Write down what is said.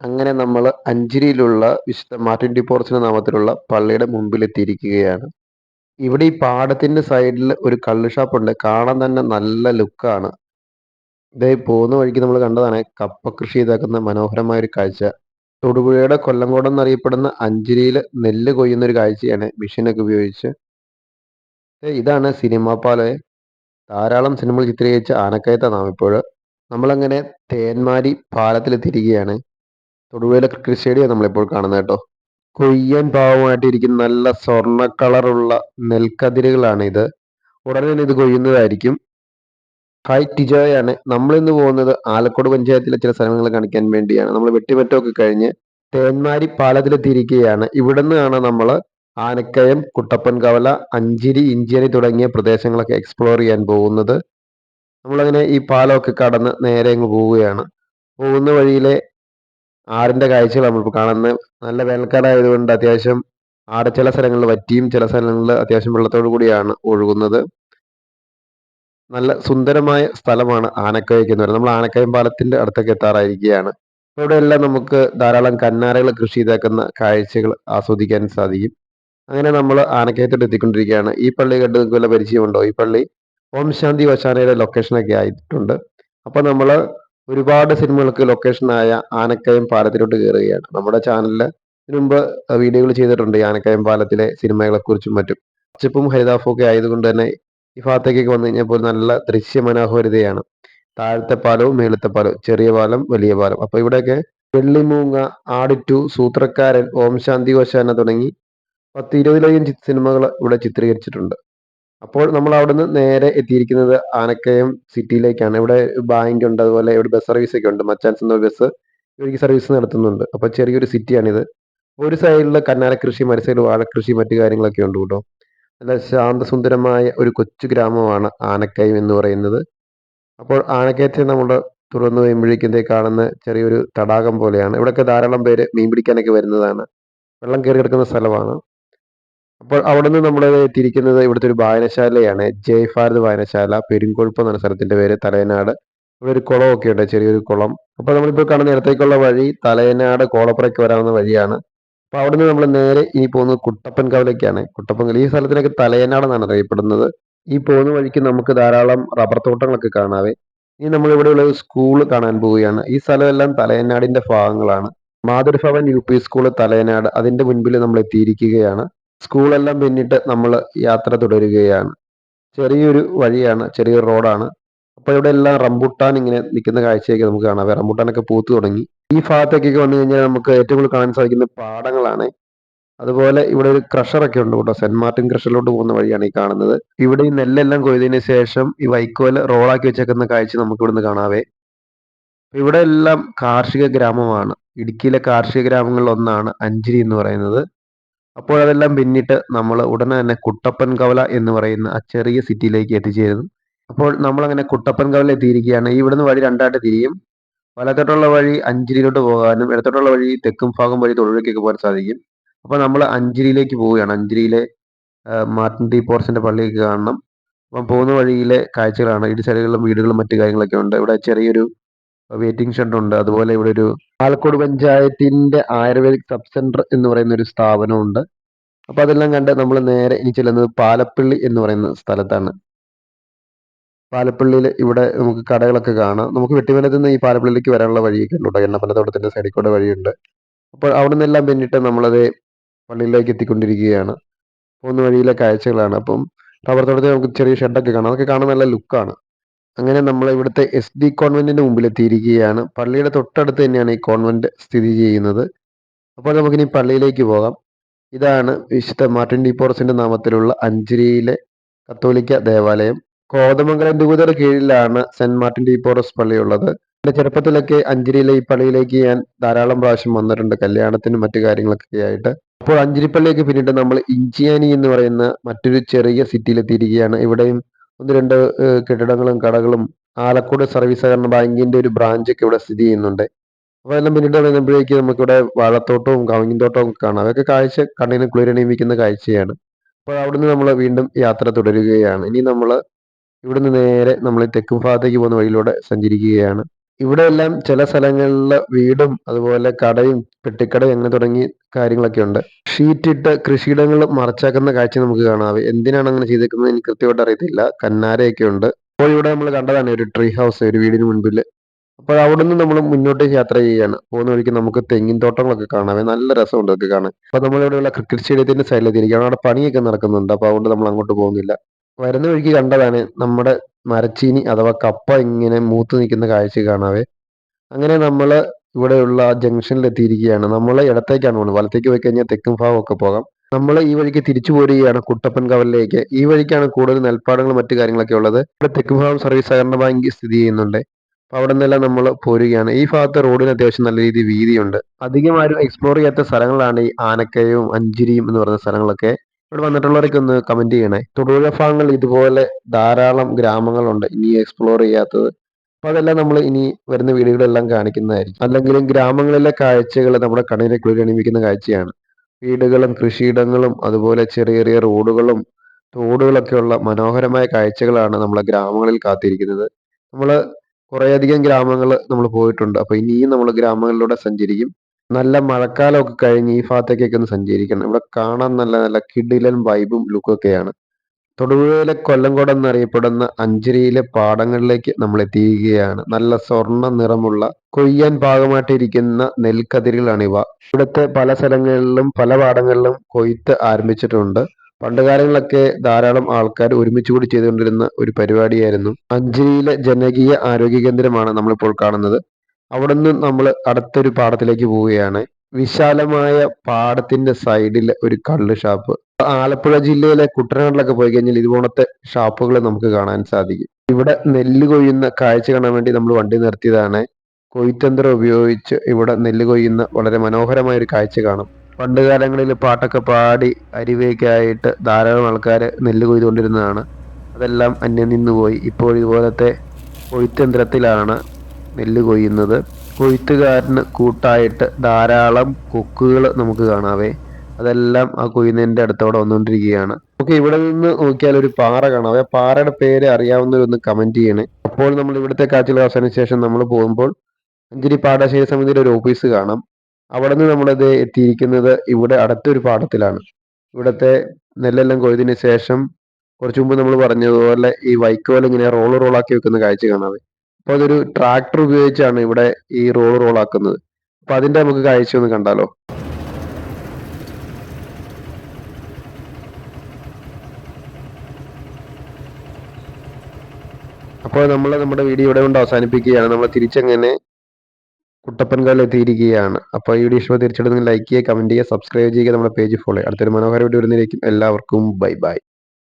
അങ്ങനെ നമ്മൾ അഞ്ചിരിയിലുള്ള വിശുദ്ധ മാർട്ടിൻ ഡിപ്പോർസിന് നാമത്തിലുള്ള പള്ളിയുടെ മുമ്പിൽ എത്തിയിരിക്കുകയാണ്. ഇവിടെ ഈ പാടത്തിന്റെ സൈഡിൽ ഒരു കള്ള് ഷാപ്പ് ഉണ്ട്. കാണാൻ തന്നെ നല്ല ലുക്കാണ് ഇതേ പോകുന്ന വഴിക്ക് നമ്മൾ കണ്ടതാണ് കപ്പ കൃഷി ഇതാക്കുന്ന മനോഹരമായ ഒരു കാഴ്ച. തൊടുപുഴയുടെ കൊല്ലംകോടം എന്നറിയപ്പെടുന്ന അഞ്ചിരിയിൽ നെല്ല് കൊയ്യുന്ന ഒരു കാഴ്ചയാണ് മെഷീനൊക്കെ ഉപയോഗിച്ച്. ഇതാണ് സിനിമാ പാലയെ ധാരാളം സിനിമകൾ ചിത്രീകരിച്ച ആനക്കയത്താണ് നാം ഇപ്പോൾ. നമ്മളങ്ങനെ തേന്മാരി പാലത്തിലെത്തിയിരിക്കുകയാണ്. തൊടുപുഴയിലെ ക്രിക്കറ്റ് സ്റ്റേഡിയം നമ്മളിപ്പോൾ കാണുന്നത് കേട്ടോ. കൊയ്യാൻ പാവമായിട്ട് ഇരിക്കുന്ന നല്ല സ്വർണ കളറുള്ള നെൽക്കതിരുകളാണ് ഇത്. ഉടനെ തന്നെ ഇത് കൊയ്യുന്നതായിരിക്കും. ഹായ് ടിജോയാണ്. നമ്മളിന്ന് പോകുന്നത് ആലക്കോട് പഞ്ചായത്തിലെ ചില സ്ഥലങ്ങൾ കാണിക്കാൻ വേണ്ടിയാണ്. നമ്മൾ വെട്ടിമറ്റമൊക്കെ കഴിഞ്ഞ് തേന്മാരി പാലത്തിലെത്തിയിരിക്കുകയാണ്. ഇവിടെ നിന്നാണ് നമ്മൾ ആനക്കയം കുട്ടപ്പൻ കവല അഞ്ചിരി ഇഞ്ചിരി തുടങ്ങിയ പ്രദേശങ്ങളൊക്കെ എക്സ്പ്ലോർ ചെയ്യാൻ പോകുന്നത്. നമ്മളങ്ങനെ ഈ പാലമൊക്കെ കടന്ന് നേരെ അങ്ങ് പോവുകയാണ്. പോകുന്ന വഴിയിലെ ആറിന്റെ കാഴ്ചകൾ നമ്മളിപ്പോൾ കാണുന്നത്. നല്ല വേനൽക്കാലമായതുകൊണ്ട് അത്യാവശ്യം ആട് ചില സ്ഥലങ്ങളിൽ വറ്റിയും ചില സ്ഥലങ്ങളിൽ അത്യാവശ്യം വെള്ളത്തോടു കൂടിയാണ് ഒഴുകുന്നത്. നല്ല സുന്ദരമായ സ്ഥലമാണ് ആനക്കയക്ക് എന്ന് പറയുന്നത്. നമ്മൾ ആനക്കയം പാലത്തിന്റെ അടുത്തൊക്കെ എത്താറായിരിക്കുകയാണ്. ഇവിടെയെല്ലാം നമുക്ക് ധാരാളം കന്നാരകൾ കൃഷി ചെയ്തേക്കുന്ന കാഴ്ചകൾ ആസ്വദിക്കാൻ സാധിക്കും. അങ്ങനെ നമ്മൾ ആനക്കയത്തോട്ട് എത്തിക്കൊണ്ടിരിക്കുകയാണ്. ഈ പള്ളി കണ്ട് നിങ്ങൾക്ക് വല്ല പരിചയമുണ്ടോ? ഈ പള്ളി ഓം ശാന്തി വശാനയുടെ ലൊക്കേഷനൊക്കെ ആയിട്ടുണ്ട്. അപ്പോൾ നമ്മൾ ഒരുപാട് സിനിമകൾക്ക് ലൊക്കേഷനായ ആനക്കയം പാലത്തിലോട്ട് കയറുകയാണ് നമ്മുടെ ചാനലിൽ മുൻപ് വീഡിയോകൾ ചെയ്തിട്ടുണ്ട് ഈ ആനക്കയം പാലത്തിലെ സിനിമകളെക്കുറിച്ചും മറ്റും. ചിപ്പും ഒക്കെ ആയതുകൊണ്ട് തന്നെ ഈ ഭാഗത്തേക്കൊക്കെ വന്നു കഴിഞ്ഞപ്പോൾ നല്ല ദൃശ്യ മനോഹരിതയാണ് താഴത്തെ പാലവും മേളത്തെ പാലവും ചെറിയ പാലം വലിയ പാലം. അപ്പൊ ഇവിടെയൊക്കെ വെള്ളിമൂങ്ങ ആടിറ്റു സൂത്രക്കാരൻ ഓം ശാന്തി ഓശാന തുടങ്ങി പത്ത് ഇരുപതിലധികം സിനിമകൾ ഇവിടെ ചിത്രീകരിച്ചിട്ടുണ്ട്. അപ്പോൾ നമ്മൾ അവിടുന്ന് നേരെ എത്തിയിരിക്കുന്നത് ആനക്കയം സിറ്റിയിലേക്കാണ്. ഇവിടെ ബാങ്ക് ഉണ്ട് അതുപോലെ ഇവിടെ ബസ് സർവീസ് ഒക്കെ ഉണ്ട്. മച്ചാൻസ് എന്ന ബസ് ഇവർക്ക് സർവീസ് നടത്തുന്നുണ്ട്. അപ്പോൾ ചെറിയൊരു സിറ്റിയാണിത്. ഒരു സൈഡിൽ കന്നാല കൃഷി മറ്റു സൈഡിൽ വാഴക്കൃഷി മറ്റു കാര്യങ്ങളൊക്കെ ഉണ്ട് കേട്ടോ. നല്ല ശാന്തസുന്ദരമായ ഒരു കൊച്ചു ഗ്രാമമാണ് ആനക്കയം എന്ന് പറയുന്നത്. അപ്പോൾ ആനക്കയത്തെ നമ്മൾ തുറന്നു കഴിയുമ്പോഴേക്കും കാണുന്ന ചെറിയൊരു തടാകം പോലെയാണ്. ഇവിടെയൊക്കെ ധാരാളം പേര് മീൻ പിടിക്കാനൊക്കെ വരുന്നതാണ്. വെള്ളം കയറി കിടക്കുന്ന സ്ഥലമാണ്. അപ്പോൾ അവിടെ നിന്ന് നമ്മൾ എത്തിയിരിക്കുന്നത് ഇവിടുത്തെ ഒരു വായനശാലയാണ്. ജയ് ഭാരത് വായനശാല പെരുങ്കൊഴുപ്പ് എന്ന സ്ഥലത്തിന്റെ പേര് തലയനാട്. ഇവിടെ ഒരു കുളമൊക്കെ ഉണ്ട് ചെറിയൊരു കുളം. അപ്പോൾ നമ്മളിപ്പോൾ കാണുന്ന ഇടത്തേക്കുള്ള വഴി തലയനാട് കോളപ്പുറയ്ക്ക് വരാവുന്ന വഴിയാണ്. അപ്പോൾ നിന്ന് നമ്മൾ നേരെ ഇനി പോകുന്നത് കുട്ടപ്പൻ കവലയ്ക്കാണ് കുട്ടപ്പൻ ഈ സ്ഥലത്തിനൊക്കെ തലയനാട് എന്നാണ് അറിയപ്പെടുന്നത്. ഈ പോകുന്ന വഴിക്ക് നമുക്ക് ധാരാളം റബ്ബർ തോട്ടങ്ങളൊക്കെ കാണാവേ ഇനി നമ്മൾ ഇവിടെയുള്ള സ്കൂൾ കാണാൻ പോവുകയാണ്. ഈ സ്ഥലമെല്ലാം തലയനാടിന്റെ ഭാഗങ്ങളാണ്. Mathrubhavan U P school Thalayanad അതിന്റെ മുൻപിൽ നമ്മൾ എത്തിയിരിക്കുകയാണ്. സ്കൂളെല്ലാം പിന്നിട്ട് നമ്മൾ യാത്ര തുടരുകയാണ്. ചെറിയൊരു വഴിയാണ് ചെറിയൊരു റോഡാണ്. അപ്പോൾ ഇവിടെ എല്ലാം റംബുട്ടാൻ ഇങ്ങനെ നിൽക്കുന്ന കാഴ്ചയൊക്കെ നമുക്ക് കാണാം. റംബുട്ടാനൊക്കെ പൂത്തു തുടങ്ങി. ഈ ഭാഗത്തേക്കൊക്കെ വന്നു കഴിഞ്ഞാൽ നമുക്ക് ഏറ്റവും കൂടുതൽ കാണാൻ സാധിക്കുന്ന പാടങ്ങളാണ്. അതുപോലെ ഇവിടെ ഒരു ക്രഷറൊക്കെ ഉണ്ട് കേട്ടോ. സെന്റ് മാർട്ടിൻ ക്രഷറിലോട്ട് പോകുന്ന വഴിയാണ് ഈ കാണുന്നത്. ഇവിടെ ഈ നെല്ലെല്ലാം കൊയ്തതിന് ശേഷം ഈ വൈക്കോൽ റോളാക്കി വെച്ചേക്കുന്ന കാഴ്ച നമുക്ക് ഇവിടുന്ന് കാണാവേ. ഇവിടെ എല്ലാം കാർഷിക ഗ്രാമമാണ്. ഇടുക്കിയിലെ കാർഷിക ഗ്രാമങ്ങളിൽ ഒന്നാണ് അഞ്ചിരി എന്ന് പറയുന്നത്. അപ്പോൾ അതെല്ലാം പിന്നിട്ട് നമ്മൾ ഉടനെ തന്നെ കുട്ടപ്പൻ കവല എന്ന് പറയുന്ന ആ ചെറിയ സിറ്റിയിലേക്ക് എത്തിച്ചേരുന്നു. അപ്പോൾ നമ്മൾ അങ്ങനെ കുട്ടപ്പൻ കവല എത്തിയിരിക്കുകയാണ്. ഇവിടുന്ന് വഴി രണ്ടായിട്ട് തിരിയും. വലത്തോട്ടുള്ള വഴി അഞ്ചിരിയിലോട്ട് പോകാനും ഇടത്തോട്ടുള്ള വഴി തെക്കും ഭാഗം വഴി തൊഴിലേക്കൊക്കെ പോകാൻ സാധിക്കും. അപ്പോൾ നമ്മൾ അഞ്ചിരിയിലേക്ക് പോവുകയാണ്. അഞ്ചിരിയിലെ മാർട്ടിൻ ടി പോർസിന്റെ പള്ളിയൊക്കെ കാണണം. അപ്പം പോകുന്ന വഴിയിലെ കാഴ്ചകളാണ്. ഇടിച്ചലുകളും വീടുകളും മറ്റു കാര്യങ്ങളൊക്കെ ഉണ്ട്. ഇവിടെ ചെറിയൊരു വെയിറ്റിംഗ് ഷെഡ് ഉണ്ട്. അതുപോലെ ഇവിടെ ഒരു പാലക്കോട് പഞ്ചായത്തിന്റെ ആയുർവേദിക് സബ് സെന്റർ എന്ന് പറയുന്ന ഒരു സ്ഥാപനമുണ്ട്. അപ്പൊ അതെല്ലാം കണ്ട് നമ്മൾ നേരെ ഇനി ചെല്ലുന്നത് പാലപ്പള്ളി എന്ന് പറയുന്ന സ്ഥലത്താണ്. പാലപ്പള്ളിയിൽ ഇവിടെ നമുക്ക് കടകളൊക്കെ കാണാം. നമുക്ക് വെട്ടിമലത്ത് നിന്ന് ഈ പാലപ്പള്ളിയിലേക്ക് വരാനുള്ള വഴിയൊക്കെ ഉണ്ട് കേട്ടോ. എണ്ണപ്പനത്തോട്ടത്തിന്റെ സൈഡിൽ കൂടെ വഴിയുണ്ട്. അപ്പോൾ അവിടെ നിന്നെല്ലാം പിന്നിട്ട് നമ്മളത് പള്ളിയിലേക്ക് എത്തിക്കൊണ്ടിരിക്കുകയാണ്. പോകുന്ന വഴിയിലെ കാഴ്ചകളാണ്. അപ്പം റബ്ബർ തോട്ടത്തിൽ നമുക്ക് ചെറിയ ഷെഡൊക്കെ കാണാം. അതൊക്കെ കാണാൻ നല്ല ലുക്കാണ് അങ്ങനെ നമ്മൾ ഇവിടുത്തെ എസ് ഡി കോൺവെന്റിന്റെ മുമ്പിൽ എത്തിയിരിക്കുകയാണ് പള്ളിയുടെ തൊട്ടടുത്ത് തന്നെയാണ് ഈ കോൺവെന്റ് സ്ഥിതി ചെയ്യുന്നത്. അപ്പോൾ നമുക്കിനി പള്ളിയിലേക്ക് പോകാം. ഇതാണ് വിശുദ്ധ മാർട്ടിൻ ഡിപ്പോറസിന്റെ നാമത്തിലുള്ള അഞ്ചിരിയിലെ കത്തോലിക്ക ദേവാലയം. കോതമംഗലം രൂപതയുടെ കീഴിലാണ് സെന്റ് മാർട്ടിൻ ഡിപ്പോറസ് പള്ളിയുള്ളത്. എന്റെ ചെറുപ്പത്തിലൊക്കെ അഞ്ചിരിയിലെ ഈ പള്ളിയിലേക്ക് ഞാൻ ധാരാളം പ്രാവശ്യം വന്നിട്ടുണ്ട്. കല്യാണത്തിനും മറ്റു കാര്യങ്ങളൊക്കെ ആയിട്ട്. അപ്പോൾ അഞ്ചിരിപ്പള്ളിയൊക്കെ പിന്നിട്ട് നമ്മൾ ഇഞ്ചിയാനി എന്ന് പറയുന്ന മറ്റൊരു ചെറിയ സിറ്റിയിലെത്തിയിരിക്കുകയാണ് ഇവിടെയും ഒന്ന് രണ്ട് കെട്ടിടങ്ങളും കടകളും ആലക്കോട് സർവീസ് സഹകരണ ബാങ്കിന്റെ ഒരു ബ്രാഞ്ച് ഒക്കെ ഇവിടെ സ്ഥിതി ചെയ്യുന്നുണ്ട്. അപ്പോൾ എല്ലാം പിന്നീട് വരുമ്പോഴേക്ക് നമുക്കിവിടെ വാഴത്തോട്ടവും കവുങ്ങിൻ തോട്ടവും കാണാം. അതൊക്കെ കാഴ്ച കണ്ണിന് കുളിരണിയിക്കുന്ന കാഴ്ചയാണ്. അപ്പോൾ അവിടുന്ന് നമ്മൾ വീണ്ടും യാത്ര തുടരുകയാണ്. ഇനി നമ്മൾ ഇവിടുന്ന് നേരെ നമ്മൾ തെക്കും ഭാഗത്തേക്ക് പോകുന്ന വഴിയിലൂടെ സഞ്ചരിക്കുകയാണ്. ഇവിടെ എല്ലാം ചില സ്ഥലങ്ങളിൽ വീടും അതുപോലെ കടയും പെട്ടിക്കടയും അങ്ങനെ തുടങ്ങി കാര്യങ്ങളൊക്കെ ഉണ്ട്. ഷീറ്റിട്ട് കൃഷിയിടങ്ങൾ മറച്ചാക്കുന്ന കാഴ്ച നമുക്ക് കാണാവേ എന്തിനാണ് അങ്ങനെ ചെയ്തേക്കുന്നത് എനിക്ക് കൃത്യമായിട്ട് അറിയത്തില്ല. കന്നാരയൊക്കെ ഉണ്ട്. അപ്പോൾ ഇവിടെ നമ്മൾ കണ്ടതാണ് ഒരു ട്രീ ഹൗസ് ഒരു വീടിന് മുൻപിൽ. അപ്പോൾ അവിടെ നിന്ന് നമ്മൾ മുന്നോട്ടേക്ക് യാത്ര ചെയ്യുകയാണ്. പോകുന്ന വഴിക്ക് നമുക്ക് തെങ്ങിൻ തോട്ടങ്ങളൊക്കെ കാണാവേ നല്ല രസമുണ്ട് അതൊക്കെ കാണാൻ. അപ്പോൾ നമ്മളിവിടെയുള്ള ക്രിക്കറ്റ് സ്റ്റേഡിയത്തിന്റെ സൈഡിലെത്തിയിരിക്കുകയാണ് അവിടെ പണിയൊക്കെ നടക്കുന്നുണ്ട്. അപ്പോൾ അതുകൊണ്ട് നമ്മൾ അങ്ങോട്ട് പോകുന്നില്ല. വരുന്ന വഴിക്ക് കണ്ടതാണ് നമ്മുടെ മരച്ചീനി അഥവാ കപ്പ ഇങ്ങനെ മൂത്ത് നിൽക്കുന്ന കാഴ്ച കാണാവേ. അങ്ങനെ നമ്മൾ ഇവിടെയുള്ള ജംഗ്ഷനിൽ എത്തിയിരിക്കുകയാണ്. നമ്മൾ ഇടത്തേക്കാണ് പോകുന്നത് വലത്തേക്ക് പോയി കഴിഞ്ഞാൽ തെക്കും ഭാഗമൊക്കെ പോകാം. നമ്മൾ ഈ വഴിക്ക് തിരിച്ചു പോരുകയാണ് കുട്ടപ്പൻ കവലിലേക്ക് ഈ വഴിക്കാണ് കൂടുതൽ നെൽപ്പാടങ്ങളും മറ്റു കാര്യങ്ങളൊക്കെ ഉള്ളത്. ഇവിടെ തെക്കും ഭാഗം സർവീസ് സഹകരണ ബാങ്ക് സ്ഥിതി ചെയ്യുന്നുണ്ട്. അപ്പൊ അവിടെ നിന്നെല്ലാം നമ്മൾ പോരുകയാണ്. ഈ ഭാഗത്ത് റോഡിന് അത്യാവശ്യം നല്ല രീതിയിൽ വീതിയുണ്ട്. അധികം ആരും എക്സ്പ്ലോർ ചെയ്യാത്ത സ്ഥലങ്ങളാണ് ഈ ആനക്കയവും അഞ്ചിരിയും എന്ന് പറയുന്ന സ്ഥലങ്ങളൊക്കെ. ഇവിടെ വന്നിട്ടുള്ളവരൊക്കെ ഒന്ന് കമന്റ് ചെയ്യണേ. തൊടുപുഴ ഭാഗങ്ങൾ ഇതുപോലെ ധാരാളം ഗ്രാമങ്ങളുണ്ട്. ഇനി എക്സ്പ്ലോർ ചെയ്യാത്തത്. അപ്പൊ അതെല്ലാം നമ്മൾ ഇനി വരുന്ന വീടുകളെല്ലാം കാണിക്കുന്നതായിരിക്കും. അല്ലെങ്കിലും ഗ്രാമങ്ങളിലെ കാഴ്ചകൾ നമ്മുടെ കണ്ണിനെ കുളിരണിമിക്കുന്ന കാഴ്ചയാണ്. വീടുകളും കൃഷിയിടങ്ങളും അതുപോലെ ചെറിയ ചെറിയ റോഡുകളും തോടുകളൊക്കെയുള്ള മനോഹരമായ കാഴ്ചകളാണ് നമ്മളെ ഗ്രാമങ്ങളിൽ കാത്തിരിക്കുന്നത്. നമ്മൾ കുറേയധികം ഗ്രാമങ്ങൾ നമ്മൾ പോയിട്ടുണ്ട്. അപ്പോൾ ഇനിയും നമ്മൾ ഗ്രാമങ്ങളിലൂടെ സഞ്ചരിക്കും. നല്ല മഴക്കാലമൊക്കെ കഴിഞ്ഞ് ഈ ഭാഗത്തേക്കൊക്കെ ഒന്ന് സഞ്ചരിക്കണം. ഇവിടെ കാണാൻ നല്ല നല്ല കിടിലൻ വൈബും ലുക്കും ഒക്കെയാണ്. തൊടുപുഴയിലെ കൊല്ലംകോട് എന്നറിയപ്പെടുന്ന അഞ്ചരിയിലെ പാടങ്ങളിലേക്ക് നമ്മൾ എത്തിയിരിക്കുകയാണ്. നല്ല സ്വർണ നിറമുള്ള കൊയ്യാൻ പാകമായിട്ടിരിക്കുന്ന നെൽക്കതിരുകളാണ് ഇവ. ഇവിടുത്തെ പല സ്ഥലങ്ങളിലും പല പാടങ്ങളിലും കൊയ്ത്ത് ആരംഭിച്ചിട്ടുണ്ട്. പണ്ടുകാലങ്ങളിലൊക്കെ ധാരാളം ആൾക്കാർ ഒരുമിച്ച് കൂടി ചെയ്തുകൊണ്ടിരുന്ന ഒരു പരിപാടിയായിരുന്നു. അഞ്ചരിയിലെ ജനകീയ ആരോഗ്യ കേന്ദ്രമാണ് നമ്മളിപ്പോൾ കാണുന്നത്. അവിടെ നിന്ന് നമ്മൾ അടുത്തൊരു പാടത്തിലേക്ക് പോവുകയാണ്. വിശാലമായ പാടത്തിന്റെ സൈഡിൽ ഒരു കള്ള് ഷാപ്പ് ആലപ്പുഴ ജില്ലയിലെ കുട്ടനാട്ടിലൊക്കെ പോയി കഴിഞ്ഞാൽ ഇതുപോലത്തെ ഷാപ്പുകൾ നമുക്ക് കാണാൻ സാധിക്കും. ഇവിടെ നെല്ല് കൊയ്യുന്ന കാഴ്ച കാണാൻ വേണ്ടി നമ്മൾ വണ്ടി നിർത്തിയതാണ്. കൊയ്ത്തന്ത്രം ഉപയോഗിച്ച് ഇവിടെ നെല്ല് കൊയ്യുന്ന വളരെ മനോഹരമായ ഒരു കാഴ്ച കാണും. പണ്ട് കാലങ്ങളിൽ പാട്ടൊക്കെ പാടി അരിവയൊക്കെ ആയിട്ട് ധാരാളം ആൾക്കാർ നെല്ല് കൊയ്തുകൊണ്ടിരുന്നതാണ്. അതെല്ലാം അന്യം നിന്നുപോയി ഇപ്പോൾ ഇതുപോലത്തെ കൊയ്ത്തന്ത്രത്തിലാണ് നെല്ല് കൊയ്യുന്നത് കൊയ്ത്തുകാരന് കൂട്ടായിട്ട് ധാരാളം കൊക്കുകൾ നമുക്ക് കാണാവേ. അതെല്ലാം ആ കൊയ്യുന്നതിന്റെ അടുത്തോടെ വന്നുകൊണ്ടിരിക്കുകയാണ്. നമുക്ക് ഇവിടെ നിന്ന് നോക്കിയാൽ ഒരു പാറ കാണാവേ. പാറയുടെ പേര് അറിയാവുന്നവരൊന്ന് കമന്റ് ചെയ്യണേ. അപ്പോൾ നമ്മൾ ഇവിടുത്തെ കാഴ്ചകൾ അവസാന ശേഷം നമ്മൾ പോകുമ്പോൾ അഞ്ചിരി പാടശേഖര സമിതിയുടെ ഒരു ഓഫീസ് കാണാം. അവിടെ നിന്ന് നമ്മളത് എത്തിയിരിക്കുന്നത് ഇവിടെ അടുത്തൊരു പാടത്തിലാണ്. ഇവിടുത്തെ നെല്ലെല്ലാം കൊയ്തതിന് ശേഷം കുറച്ചു മുമ്പ് നമ്മൾ പറഞ്ഞതുപോലെ ഈ വൈക്കോൽ ഇങ്ങനെ റോൾ റോളാക്കി വെക്കുന്ന കാഴ്ച കാണാവേ. അപ്പോൾ അതൊരു ട്രാക്ടർ ഉപയോഗിച്ചാണ് ഇവിടെ ഈ റോൾ ആക്കുന്നത്. അപ്പൊ അതിന്റെ നമുക്ക് കാഴ്ച ഒന്ന് കണ്ടാലോ? അപ്പോൾ നമ്മൾ നമ്മുടെ വീഡിയോ ഇവിടെ കൊണ്ട് അവസാനിപ്പിക്കുകയാണ്. നമ്മൾ തിരിച്ചങ്ങനെ കുട്ടപ്പൻകാലിൽ എത്തിയിരിക്കുകയാണ് അപ്പോൾ ഈ വീഡിയോ ഇഷ്ടപ്പെട്ട് തിരിച്ചെടുത്ത് ലൈക്ക് ചെയ്യുക കമന്റ് ചെയ്യുക സബ്സ്ക്രൈബ് ചെയ്യുക നമ്മുടെ പേജ് ഫോളോ ചെയ്യുക. അടുത്തൊരു മനോഹര വീഡിയോ വരുന്നതിലേക്കും എല്ലാവർക്കും ബൈ ബൈ